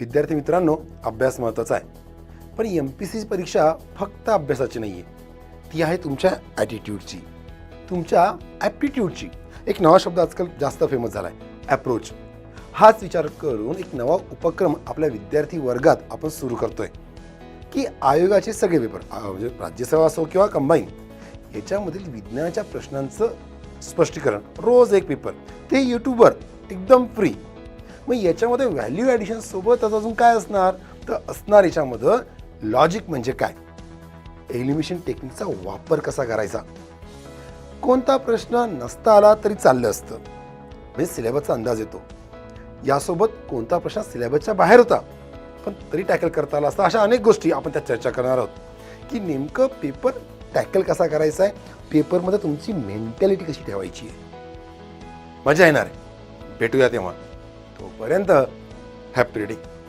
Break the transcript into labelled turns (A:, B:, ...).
A: विद्यार्थी मित्रांनो अभ्यास महत्त्वाचा आहे. पण एम पी सी परीक्षा फक्त अभ्यासाची नाही आहे ती आहे तुमच्या ॲटिट्यूडची तुमच्या ॲप्टिट्यूडची एक नवा शब्द आजकाल जास्त फेमस झाला आहे ॲप्रोच हाच विचार करून एक नवा उपक्रम आपल्या विद्यार्थी वर्गात आपण सुरू करतोय. की आयोगाचे सगळे पेपर म्हणजे राज्यसेवा असो किंवा कंबाईन याच्यामधील विज्ञानाच्या प्रश्नांचं स्पष्टीकरण. रोज एक पेपर ते यूट्यूबवर एकदम फ्री मग याच्यामध्ये व्हॅल्यू ॲडिशन सोबतच अजून काय असणार? तर असणार याच्यामध्ये लॉजिक म्हणजे काय? एलिमिशन टेक्निकचा वापर कसा करायचा? कोणता प्रश्न नसता आला तरी चाललं असतं. म्हणजे सिलेबसचा अंदाज येतो. यासोबत कोणता प्रश्न सिलेबसच्या बाहेर होता? पण तरी टॅकल करता आला असता. अशा अनेक गोष्टी आपण त्यात चर्चा करणार आहोत. की नेमकं पेपर टॅकल कसा करायचा आहे? पेपरमध्ये तुमची मेंटॅलिटी कशी ठेवायची आहे? मजा येणार आहे. भेटूया तेव्हा. तोपर्यंत हॅपी रिडिंग